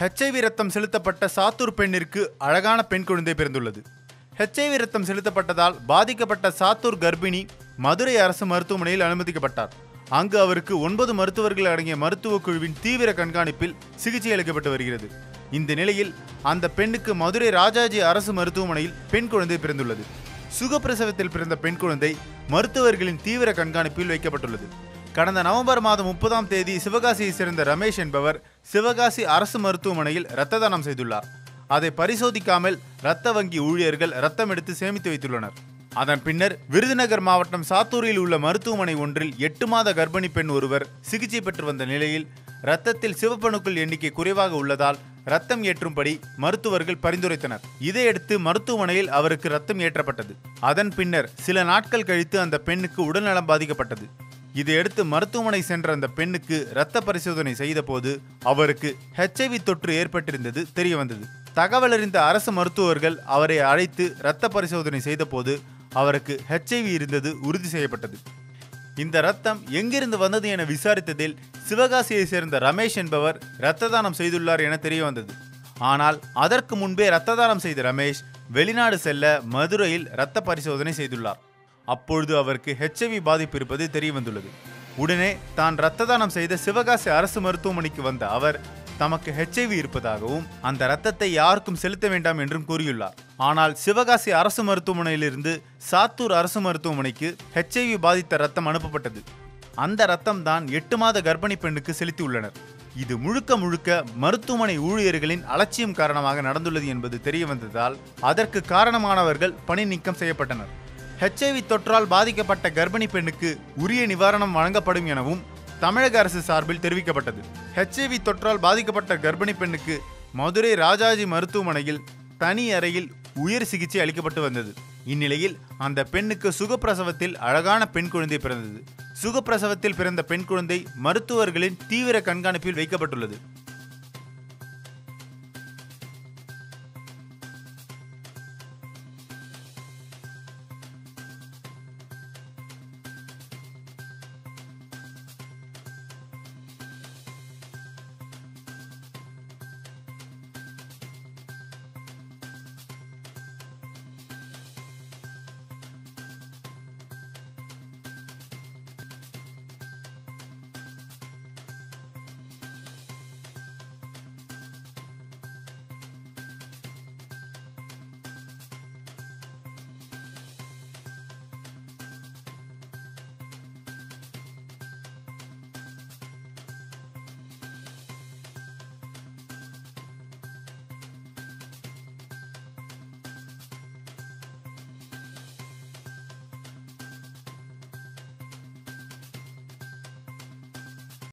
HIV ரத்தம் செலுத்தப்பட்ட சாத்தூர் பெண்ணிற்கு அழகான பெண் குழந்தை பிறந்துள்ளது. ஹெச்ஐவி ரத்தம் செலுத்தப்பட்டதால் பாதிக்கப்பட்ட சாத்தூர் கர்ப்பிணி மதுரை அரசு மருத்துவமனையில் அனுமதிக்கப்பட்டார். அங்கு அவருக்கு ஒன்பது மருத்துவர்கள் அடங்கிய மருத்துவ குழுவின் தீவிர கண்காணிப்பில் சிகிச்சை அளிக்கப்பட்டு வருகிறது. இந்த நிலையில் அந்த பெண்ணுக்கு மதுரை ராஜாஜி அரசு மருத்துவமனையில் பெண் குழந்தை பிறந்துள்ளது. சுகப்பிரசவத்தில் பிறந்த பெண் குழந்தை மருத்துவர்களின் தீவிர கண்காணிப்பில் வைக்கப்பட்டுள்ளது. கடந்த நவம்பர் மாதம் முப்பதாம் தேதி சிவகாசியை சேர்ந்த ரமேஷ் என்பவர் சிவகாசி அரசு மருத்துவமனையில் இரத்த தானம் செய்துள்ளார். அதை பரிசோதிக்காமல் இரத்த வங்கி ஊழியர்கள் ரத்தம் எடுத்து சேமித்து வைத்துள்ளனர். அதன் பின்னர் விருதுநகர் மாவட்டம் சாத்தூரில் உள்ள மருத்துவமனை ஒன்றில் எட்டு மாத கர்ப்பிணி பெண் ஒருவர் சிகிச்சை பெற்று வந்த நிலையில் இரத்தத்தில் சிவப்பணுக்கள் எண்ணிக்கை குறைவாக உள்ளதால் ரத்தம் ஏற்றும்படி மருத்துவர்கள் பரிந்துரைத்தனர். இதையடுத்து மருத்துவமனையில் அவருக்கு ரத்தம் ஏற்றப்பட்டது. அதன் பின்னர் சில நாட்கள் கழித்து அந்த பெண்ணுக்கு உடல்நலம் பாதிக்கப்பட்டது. இதையடுத்து மருத்துவமனை சென்ற அந்த பெண்ணுக்கு இரத்த பரிசோதனை செய்தபோது அவருக்கு ஹெச்ஐவி தொற்று ஏற்பட்டிருந்தது தெரியவந்தது. தகவல் அறிந்த அரசு மருத்துவர்கள் அவரை அழைத்து இரத்த பரிசோதனை செய்தபோது அவருக்கு ஹெச்ஐவி இருந்தது உறுதி செய்யப்பட்டது. இந்த ரத்தம் எங்கிருந்து வந்தது என விசாரித்ததில் சிவகாசியை சேர்ந்த ரமேஷ் என்பவர் இரத்த தானம் செய்துள்ளார் என தெரிய வந்தது ஆனால் அதற்கு முன்பே இரத்த தானம் செய்த ரமேஷ் வெளிநாடு செல்ல மதுரையில் இரத்த பரிசோதனை செய்துள்ளார். அப்பொழுது அவருக்கு ஹெச்ஐவி பாதிப்பு இருப்பது தெரிய வந்துள்ளது உடனே தான் இரத்த தானம் செய்த சிவகாசி அரசு மருத்துவமனைக்கு வந்த அவர் தமக்கு ஹெச்ஐவி இருப்பதாகவும் அந்த இரத்தத்தை யாருக்கும் செலுத்த வேண்டாம் என்றும் கூறியுள்ளார். ஆனால் சிவகாசி அரசு மருத்துவமனையிலிருந்து சாத்தூர் அரசு மருத்துவமனைக்கு ஹெச்ஐவி பாதித்த ரத்தம் அனுப்பப்பட்டது. அந்த ரத்தம் தான் எட்டு மாத கர்ப்பிணி பெண்ணுக்கு செலுத்தியுள்ளனர். இது முழுக்க முழுக்க மருத்துவமனை ஊழியர்களின் அலட்சியம் காரணமாக நடந்துள்ளது என்பது தெரிய வந்ததால் அதற்கு காரணமானவர்கள் பணி நீக்கம் செய்யப்பட்டனர். ஹெச்ஐவி தொற்றால் பாதிக்கப்பட்ட கர்ப்பிணி பெண்ணுக்கு உரிய நிவாரணம் வழங்கப்படும் எனவும் தமிழக அரசு சார்பில் தெரிவிக்கப்பட்டது. ஹெச்ஐவி தொற்றால் பாதிக்கப்பட்ட கர்ப்பிணி பெண்ணுக்கு மதுரை ராஜாஜி மருத்துவமனையில் தனி அறையில் உயர் சிகிச்சை அளிக்கப்பட்டு வந்தது. இந்நிலையில் அந்த பெண்ணுக்கு சுகப்பிரசவத்தில் அழகான பெண் குழந்தை பிறந்தது. சுகப்பிரசவத்தில் பிறந்த பெண் குழந்தை மருத்துவர்களின் தீவிர கண்காணிப்பில் வைக்கப்பட்டுள்ளது.